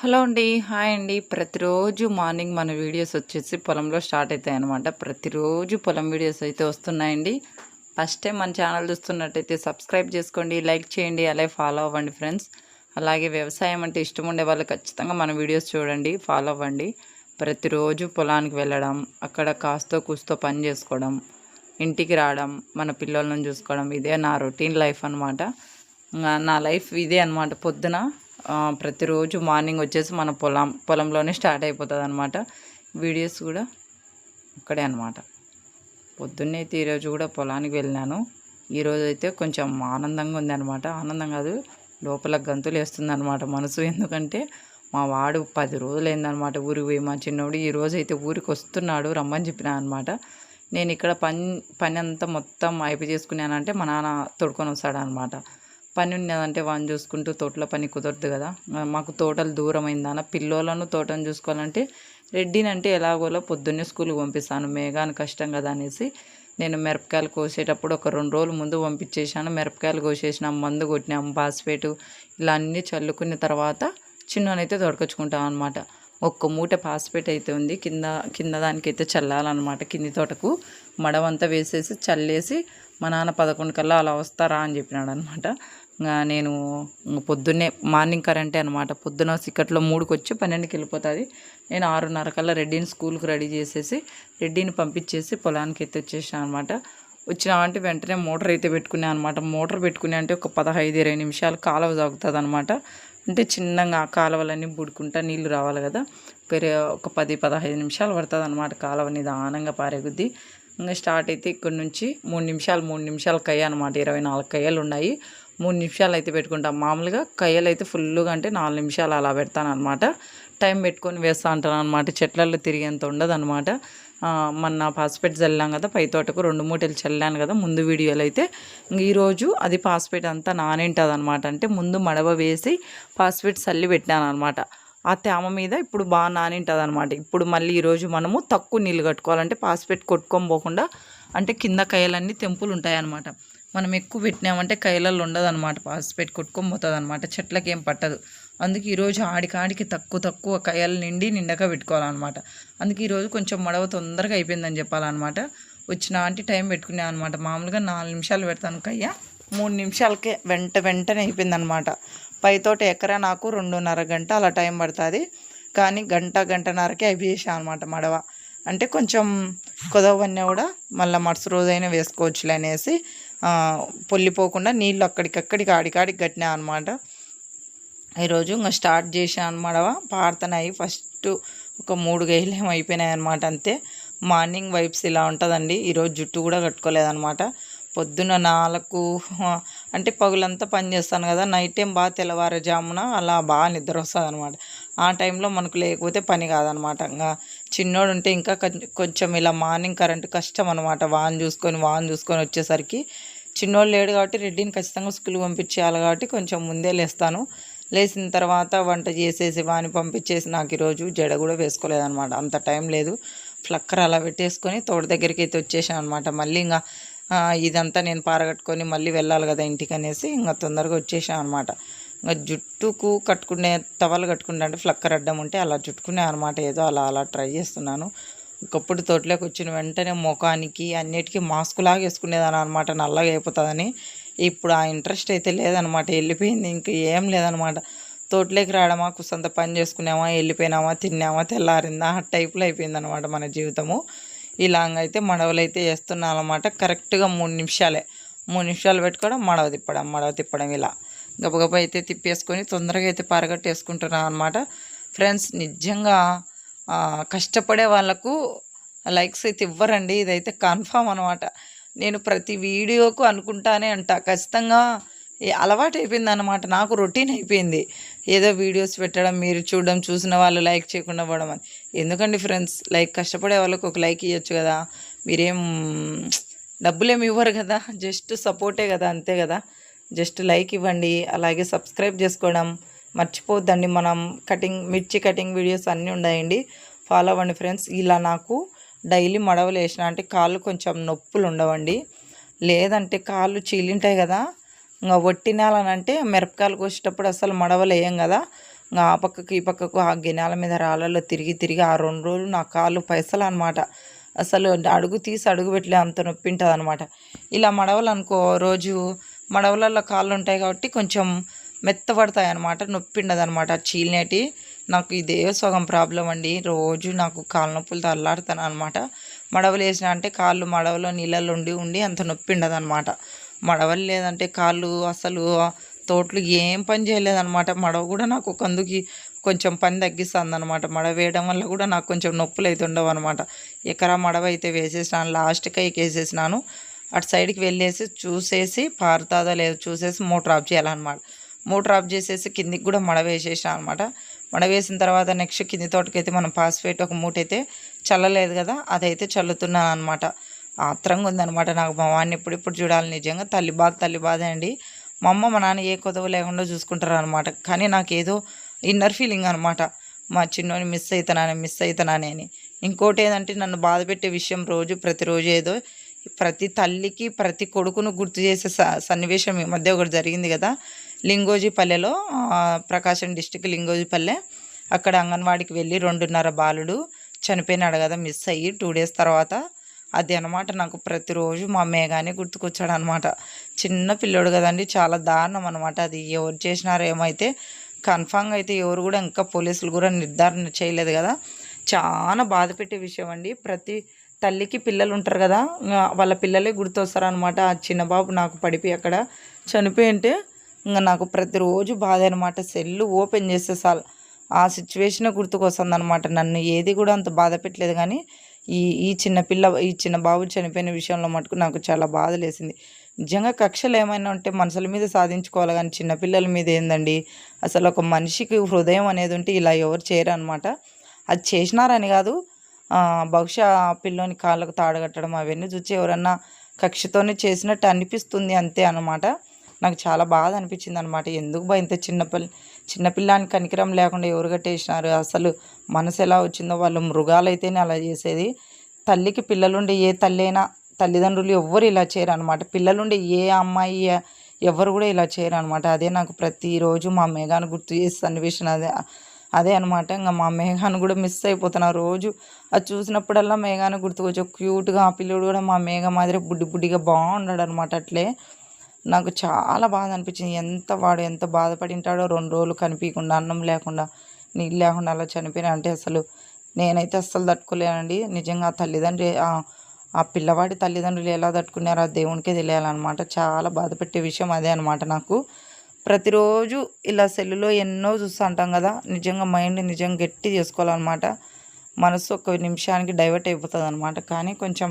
Hello అండి hi అండి. ప్రతిరోజు మార్నింగ్ మన వీడియోస్ వచ్చేసి పొలంలో స్టార్ట్ అవుతాయి అనమాట ప్రతిరోజు పొలం వీడియోస్ అయితే వస్తున్నాయండి. ఫస్ట్ టైం మన ఛానల్ చూస్తున్నట్టయితే సబ్స్క్రైబ్ చేసుకోండి లైక్ చేయండి అలాగే ఫాలో అవ్వండి ఫ్రెండ్స్. అలాగే వ్యవసాయం అంటే ఇష్టం ఉండే వాళ్ళు ఖచ్చితంగా మన వీడియోస్ చూడండి ఫాలో అవ్వండి. ప్రతిరోజు పొలానికి వెళ్ళడం అక్కడ కాస్తో కూస్తో పని చేసుకోవడం ఇంటికి రావడం మన పిల్లలను చూసుకోవడం ఇదే నా రొటీన్ లైఫ్ అనమాట నా లైఫ్ ఇదే అనమాట పొద్దున ప్రతిరోజు మార్నింగ్ వచ్చేసి మన పొలం పొలంలోనే స్టార్ట్ అయిపోతుంది అనమాట వీడియోస్ కూడా అక్కడే అనమాట పొద్దున్నే అయితే ఈరోజు కూడా పొలానికి వెళ్ళినాను. ఈరోజు అయితే కొంచెం ఆనందంగా ఉంది అనమాట ఆనందం కాదు లోపల గంతులు వేస్తుంది అనమాట మనసు. ఎందుకంటే మా వాడు పది రోజులు ఊరికి పోయి. మా చిన్నోడు ఈ రోజు అయితే ఊరికి వస్తున్నాడు రమ్మని చెప్పిన అనమాట నేను ఇక్కడ పని పని అంతా మొత్తం అయిపోయి చేసుకున్నానంటే మా నాన్న తొడుకొని వస్తాడనమాట పని ఉన్నదంటే వాళ్ళని చూసుకుంటూ తోటలో పని కుదరదు కదా. మాకు తోటలు దూరం అయిందన్న పిల్లోలను తోటను చూసుకోవాలంటే రెడ్డినంటే ఎలాగోలో పొద్దున్నే స్కూల్కి పంపిస్తాను. మేఘాను కష్టం కదా అనేసి నేను మిరపకాయలు కోసేటప్పుడు ఒక రెండు రోజులు ముందు పంపించేసాను మిరపకాయలు కోసేసినాం మందు కొట్టినాం పాస్పేటు ఇలా అన్నీ చల్లుకున్న తర్వాత చిన్ననైతే తొడకొచ్చుకుంటాం అనమాట ఒక్క మూట పాస్పేట్ అయితే ఉంది. కింద కింద దానికైతే చల్లాలన్నమాట. కింది తోటకు మడవంతా వేసేసి చల్లేసి మా నాన్న పదకొండు కల్లా అలా వస్తారా అని చెప్పినాడు అనమాట నేను పొద్దున్నే మార్నింగ్ కరెంటే అనమాట పొద్దున సిక్కట్లో మూడుకి వచ్చి పన్నెండుకి వెళ్ళిపోతుంది నేను ఆరున్నర కల్లా రెడ్డిని స్కూల్కి రెడీ చేసేసి రెడ్డిని పంపించేసి పొలానికి ఎత్తి వచ్చేసాను అనమాట వచ్చినామంటే వెంటనే మోటార్ అయితే పెట్టుకున్నాను అనమాట మోటార్ పెట్టుకునే అంటే ఒక పదహైదు ఇరవై నిమిషాలు కాలువ తాగుతుంది అనమాట అంటే చిన్నగా ఆ కాలువలన్నీ బుడుకుంటా నీళ్ళు రావాలి కదా. పెరి ఒక పది పదహైదు నిమిషాలు పడుతుంది అనమాట కాలువ నిదానంగా పారేగుద్ది ఇంకా స్టార్ట్ అయితే ఇక్కడ నుంచి మూడు నిమిషాలు మూడు నిమిషాలు కయ్య అనమాట ఇరవై నాలుగు కయ్యలు ఉన్నాయి. మూడు నిమిషాలు అయితే పెట్టుకుంటాం. మామూలుగా కయ్యలు అయితే ఫుల్గా అంటే నాలుగు నిమిషాలు అలా పెడతాను అనమాట టైం పెట్టుకొని వేస్తా ఉంటాను అనమాట చెట్లలో తిరిగేంత ఉండదు అనమాట మొన్న పాస్పేట్ చల్లాం కదా పై తోటకు రెండు మూటలు చల్లాను కదా ముందు వీడియోలు అయితే ఈరోజు అది పాస్పేట్ అంతా నానింటుంది అనమాట అంటే ముందు మడవ వేసి పాస్పేట్ చల్లి పెట్టాను అనమాట ఆ తేమ మీద ఇప్పుడు బాగా నానింటుంది అనమాట ఇప్పుడు మళ్ళీ ఈరోజు మనము తక్కువ నీళ్ళు కట్టుకోవాలంటే పాస్పేట్ కొట్టుకొని పోకుండా అంటే కింద కయ్యలన్నీ తెంపులు ఉంటాయి అనమాట మనం ఎక్కువ పెట్టినామంటే కైలల్లో ఉండదు అనమాట పాస్పేట్ కొట్టుకొని పోతుంది అనమాట చెట్లకి ఏం పట్టదు. అందుకే ఈరోజు ఆడికాడికి తక్కువ తక్కువ కయ్యలు నిండి నిండగా పెట్టుకోవాలన్నమాట. అందుకే ఈరోజు కొంచెం మడవ తొందరగా అయిపోయిందని చెప్పాలన్నమాట. వచ్చిన అంటే టైం పెట్టుకునే అనమాట మామూలుగా నాలుగు నిమిషాలు పెడతాను కయ్య. మూడు నిమిషాలకే వెంట వెంటనే అయిపోయిందనమాట పైతోట ఎకరా నాకు రెండున్నర గంట అలా టైం పడుతుంది. కానీ గంట గంటన్నరకే అయిపోయేసాను అనమాట మడవ. అంటే కొంచెం కుదవన్నీ కూడా మళ్ళీ మరుసటి రోజైనా వేసుకోవచ్చులే అనేసి పొల్లిపోకుండా నీళ్ళు అక్కడికక్కడికి ఆడికాడికి కట్టినా అనమాట ఈరోజు ఇంకా స్టార్ట్ చేశాను అనమాట పాడుతున్నాయి ఫస్ట్ ఒక మూడు గైలు ఏమో అయిపోయినాయి అనమాట అంతే. మార్నింగ్ వైబ్స్ ఇలా ఉంటుందండి. ఈరోజు జుట్టు కూడా కట్టుకోలేదనమాట పొద్దున నాలుగు అంటే పగులంతా పని చేస్తాను కదా. నైట్ టైం బాగా తెల్లవారుజామున అలా బాగా నిద్ర వస్తుంది అనమాట ఆ టైంలో మనకు లేకపోతే పని కాదనమాట. ఇంకా చిన్నోడు ఉంటే ఇంకా కొంచెం- కొంచెం ఇలా మార్నింగ్ కరెంట్ కష్టం అనమాట. వాన్ చూసుకొని వాన్ చూసుకొని వచ్చేసరికి చిన్నోడు లేడు కాబట్టి రెడ్డిని ఖచ్చితంగా స్కూల్కి పంపించేయాలి కాబట్టి కొంచెం ముందే లేస్తాను. లేచిన తర్వాత వంట చేసేసి వాని పంపించేసి నాకు ఈరోజు జడ కూడా వేసుకోలేదనమాట. అంత టైం లేదు. ఫ్లక్కర్ అలా పెట్టేసుకొని తోట దగ్గరికి అయితే వచ్చేసాను అనమాట. మళ్ళీ ఇంకా ఇదంతా నేను పారగట్టుకొని మళ్ళీ వెళ్ళాలి కదా ఇంటికి అనేసి ఇంకా తొందరగా వచ్చేసాను అనమాట. ఇంకా జుట్టుకు కట్టుకునే టవల్ కట్టుకుంటే అంటే ఫ్లక్కర్ అడ్డం ఉంటే అలా చుట్టుకునే అనమాట ఏదో అలా అలా ట్రై చేస్తున్నాను. ఒకప్పుడు తోటలోకి వచ్చిన వెంటనే ముఖానికి అన్నిటికీ మాస్క్ లాగా వేసుకునేదాని అనమాట నల్లగా అయిపోతుందని. ఇప్పుడు ఆ ఇంట్రెస్ట్ అయితే లేదనమాట వెళ్ళిపోయింది ఇంక ఏం లేదనమాట తోటలోకి రావడమా కుసంత పని చేసుకున్నామా వెళ్ళిపోయినామా తిన్నామా తెల్లారిందా ఆ టైప్లో అయిపోయింది అనమాట మన జీవితము. ఇలాగైతే మడవలు అయితే వేస్తున్నాను అనమాట కరెక్ట్గా మూడు నిమిషాలే మూడు నిమిషాలు పెట్టుకోవడం మడవ తిప్పడం మడవ తిప్పడం ఇలా. గబగబ అయితే తిప్పేసుకొని తొందరగా అయితే పరగట్టేసుకుంటున్నాను అనమాట ఫ్రెండ్స్ నిజంగా కష్టపడే వాళ్ళకు లైక్స్ అయితే ఇవ్వరండి. ఇదైతే కన్ఫామ్ అనమాట నేను ప్రతి వీడియోకు అనుకుంటానే అంట. ఖచ్చితంగా అలవాటు అయిపోయింది అనమాట నాకు రొటీన్ అయిపోయింది. ఏదో వీడియోస్ పెట్టడం మీరు చూడడం చూసిన వాళ్ళు లైక్ చేయకుండా పోవడం అని. ఎందుకండి ఫ్రెండ్స్ లైక్ కష్టపడే వాళ్ళకు ఒక లైక్ ఇవ్వచ్చు కదా. మీరేం డబ్బులేమి ఇవ్వరు కదా. జస్ట్ సపోర్టే కదా అంతే కదా. జస్ట్ లైక్ ఇవ్వండి అలాగే సబ్స్క్రైబ్ చేసుకోవడం మర్చిపోద్దండి మనం కటింగ్ మిర్చి కటింగ్ వీడియోస్ అన్నీ ఉన్నాయండి. ఫాలో అవ్వండి ఫ్రెండ్స్. ఇలా నాకు డైలీ మడవలు వేసిన అంటే కాళ్ళు కొంచెం నొప్పులు ఉండవండి. లేదంటే కాళ్ళు చీలింటాయి కదా. ఇంకా వట్టి నేలనంటే మిరపకాయలు కోసేటప్పుడు అసలు మడవలు వేయం కదా. ఇంకా ఆ పక్కకు ఈ పక్కకు ఆ గినాల మీద రాళ్ళలో తిరిగి తిరిగి ఆ రెండు రోజులు నా కాళ్ళు పైసలు అనమాట అసలు అడుగు తీసి అడుగు పెట్టలే అంత నొప్పి ఉంటుంది అనమాట ఇలా మడవలు అనుకో రోజు మడవలలో కాళ్ళు ఉంటాయి కాబట్టి కొంచెం మెత్తబడతాయి అనమాట నొప్పి ఉండదనమాట చీలినేటి. నాకు ఇదే సగం ప్రాబ్లం అండి. రోజు నాకు కాళ్ళ నొప్పులతో అల్లాడుతాను అనమాట మడవలు వేసిన అంటే కాళ్ళు మడవలో నీళ్ళల్లో ఉండి ఉండి అంత నొప్పి ఉండదనమాట మడవలు లేదంటే కాళ్ళు అసలు తోటలు ఏం పని చేయలేదనమాట మడవ కూడా నాకు కందుకి కొంచెం పని తగ్గిస్తుంది అనమాట మడవ వేయడం వల్ల కూడా నాకు కొంచెం నొప్పులు అయితే ఉండవు అనమాట ఎకరా మడవ అయితే వేసేసినాను లాస్ట్కి అయితే వేసేసినాను అటు సైడ్కి వెళ్ళేసి చూసేసి పారుతుందో లేదో చూసేసి మోటర్ ఆఫ్ చేయాలన్నమాట. మోటర్ ఆఫ్ చేసేసి కిందికి కూడా మడ వేసేసాను అనమాట మడ వేసిన తర్వాత నెక్స్ట్ కింది తోటకైతే మనం పాస్పేట్ ఒక మూట అయితే చల్లలేదు కదా అదైతే చల్లుతున్నాను అనమాట ఆత్రంగా ఉందనమాట నాకు మా వాడిని ఎప్పుడెప్పుడు చూడాలి. నిజంగా తల్లి బాధ తల్లి బాధ అండి. మా అమ్మ మా నాన్న ఏ కొదవ లేకుండా చూసుకుంటారు అనమాట కానీ నాకు ఏదో ఇన్నర్ ఫీలింగ్ అనమాట మా చిన్నోని మిస్ అవుతానని మిస్ అవుతున్నానే అని. ఇంకోటి ఏంటంటే నన్ను బాధ పెట్టే విషయం రోజు ప్రతిరోజు ఏదో ప్రతి తల్లికి ప్రతి కొడుకును గుర్తు చేసే స సన్నివేశం ఈ మధ్య ఒకటి జరిగింది కదా. లింగోజీపల్లెలో ప్రకాశం డిస్టిక్ లింగోజీపల్లె. అక్కడ అంగన్వాడికి వెళ్ళి రెండున్నర బాలుడు చనిపోయినాడు కదా మిస్ అయ్యి టూ డేస్ తర్వాత అది అనమాట నాకు ప్రతిరోజు మా మేఘానే గుర్తుకొచ్చాడు అనమాట చిన్న పిల్లోడు కదండి చాలా దారుణం అనమాట అది. ఎవరు చేసినారో ఏమైతే కన్ఫామ్గా అయితే ఎవరు కూడా ఇంకా పోలీసులు కూడా నిర్ధారణ చేయలేదు కదా. చాలా బాధ పెట్టే విషయం అండి. ప్రతి తల్లికి పిల్లలు ఉంటారు కదా వాళ్ళ పిల్లలే గుర్తొస్తారు అనమాట ఆ చిన్న బాబు నాకు పడిపోయి అక్కడ చనిపోయి ఉంటే ఇంకా నాకు ప్రతిరోజు బాధ అనమాట సెల్లు ఓపెన్ చేస్తే చాలు. ఆ సిచ్యువేషన్ గుర్తుకొస్తుంది అనమాట నన్ను ఏది కూడా అంత బాధ పెట్టలేదు కానీ ఈ ఈ చిన్న పిల్ల ఈ చిన్న బాబు చనిపోయిన విషయంలో మటుకు నాకు చాలా బాధ లేసింది నిజంగా కక్షలు ఏమైనా ఉంటే మనుషుల మీద సాధించుకోవాలి కానీ చిన్నపిల్లల మీద ఏందండి? అసలు ఒక మనిషికి హృదయం అనేది ఉంటే ఇలా ఎవరు చేయరు అనమాట అది చేసినారని కాదు బహుశా ఆ పిల్లోని కాళ్ళకు తాడగట్టడం అవన్నీ చూసి ఎవరన్నా కక్షతోనే చేసినట్టు అనిపిస్తుంది అంతే అనమాట నాకు చాలా బాధ అనిపించింది అనమాట ఎందుకు బా ఇంత చిన్నపిల్ల చిన్నపిల్లానికి కనికరం లేకుండా ఎవరు కట్టేసినారు? అసలు మనసు ఎలా వచ్చిందో వాళ్ళు మృగాలు అయితేనే అలా చేసేది. తల్లికి పిల్లలుండే ఏ తల్లి అయినా తల్లిదండ్రులు ఎవ్వరు ఇలా చేయరు అనమాట పిల్లలుండే ఏ అమ్మాయి ఎవరు కూడా ఇలా చేయరు అనమాట అదే నాకు ప్రతిరోజు మా మేఘాన్ని గుర్తు చేసే సన్నివేశం అదే. అదే అనమాట ఇంకా మా మేఘాన్ని కూడా మిస్ అయిపోతున్నా రోజు. అది చూసినప్పుడల్లా మేఘాన్ని గుర్తుకొచ్చి క్యూట్గా ఆ పిల్లడు కూడా మా మేఘ మాదిరి బుడ్డి బుడ్డిగా బాగున్నాడు అనమాట అట్లే. నాకు చాలా బాధ అనిపించింది. ఎంత వాడు ఎంత బాధపడి ఉంటాడో రెండు రోజులు కనిపించకుండా అన్నం లేకుండా నీళ్ళు లేకుండా అలా చనిపోయినా అంటే అసలు నేనైతే అస్సలు తట్టుకోలేనండి. నిజంగా ఆ తల్లిదండ్రి ఆ- ఆ పిల్లవాడి తల్లిదండ్రులు ఎలా తట్టుకున్నారో ఆ దేవునికే తెలియాలన్నమాట. చాలా బాధ పెట్టే విషయం అదే అనమాట నాకు. ప్రతిరోజు ఇలా సెల్లులో ఎన్నో చూస్తూ ఉంటాం కదా. నిజంగా మైండ్ నిజంగా గట్టి చేసుకోవాలన్నమాట. మనసు ఒక నిమిషానికి డైవర్ట్ అయిపోతుంది అనమాట కానీ కొంచెం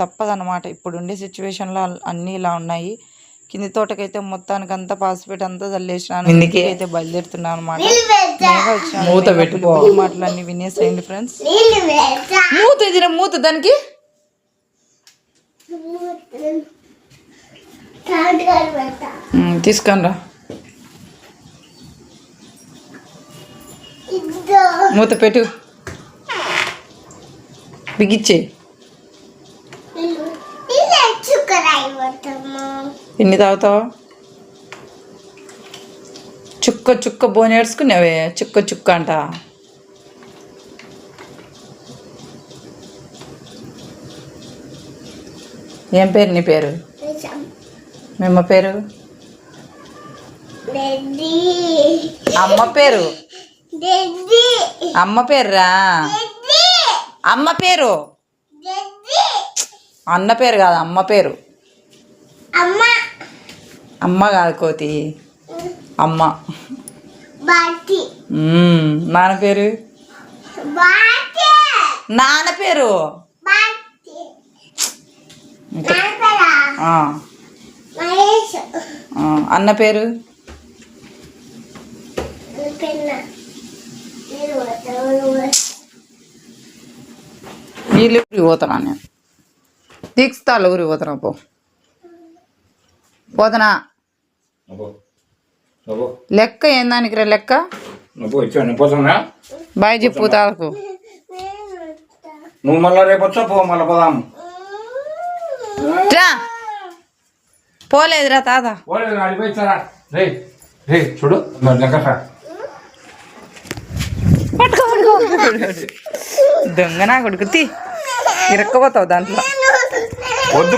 తప్పదన్నమాట. ఇప్పుడు ఉండే సిచ్యువేషన్లో అన్నీ ఇలా ఉన్నాయి. కింది తోటకైతే మొత్తానికి అంతా పాసిపేట్ అంతా చల్లేసినాను. ఇందుకే అయితే బయలుదేరుతున్నాను అనమాట మూత పెట్టుకో మాటలన్నీ వినేసేయండి ఫ్రెండ్స్. మూత ఎదిరా మూత దానికి. తీసుకొని రా. మూత పెట్టు. బిగిచ్చే. ఎన్ని తాగుతావు? చుక్క చుక్క బోని ఏడ్చుకున్నావే? చుక్క చుక్క అంట. ఏం పేరు నీ పేరు? మేమ్మ పేరు? అమ్మ పేరు? అమ్మ పేరురా? అమ్మ పేరు? అన్న పేరు కాదు అమ్మ పేరు. అమ్మ. అమ్మ కాదు కోతి. అమ్మ. నాన్న పేరు? నాన్న పేరు. అన్న పేరు? వీళ్ళు ఊరికి పోతున్నా నేను. దీక్షితాలు ఊరికి పోతున్నా పో. పోతున్నా. లెక్క ఏం దానికి రా లెక్క? బాయ్ చెప్పు తాతకు నువ్వు మళ్ళా రేపు వచ్చా? పో మళ్ళీ పోదాం రా. పోలేదురా తాత. పోలేదు చూడు. దొంగ నా కొడుకు. తీ. ఇరక్కపోతావు దాంట్లో.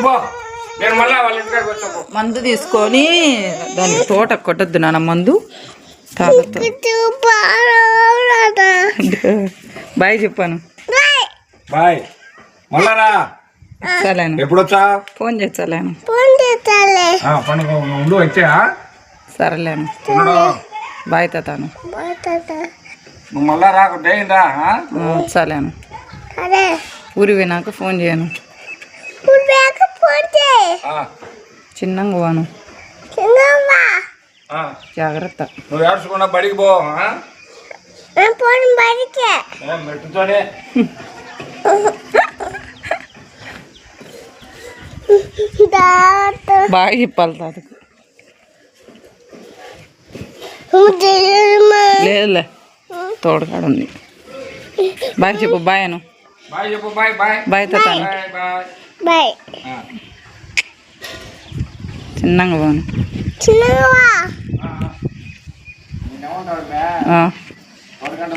పో. మందు తీసుకొని దానికి తోట కొట్టద్దు నాన్న మందు. బాయ్ చెప్పాను. బాయ్. సరేను. ఫోన్ ఉండు వచ్చా సరేలేను. బాయ్ తాతాను. నువ్వు మళ్ళా రాకుంటే ఏందా ఆ? సరేను. ఊరి పోయినాక ఫోన్ చేయను. చిన్నంగా పోను. జాగ్రత్త. నువ్వు ఏడ్చకుండా బడికి పో మెట్టుతోనే. బాగా చెప్పాలి తాతకు. లేదులే. తోడుకాడ ఉంది బాయ్ చెప్పు బాయ్ అను. బాయ్ చెప్పు bye bye. Bye bye bye. Bye. ఆ. చిన్నంగా పోను. చిన్నవా నేనేమంటాను బే? ఆ, పదకొండు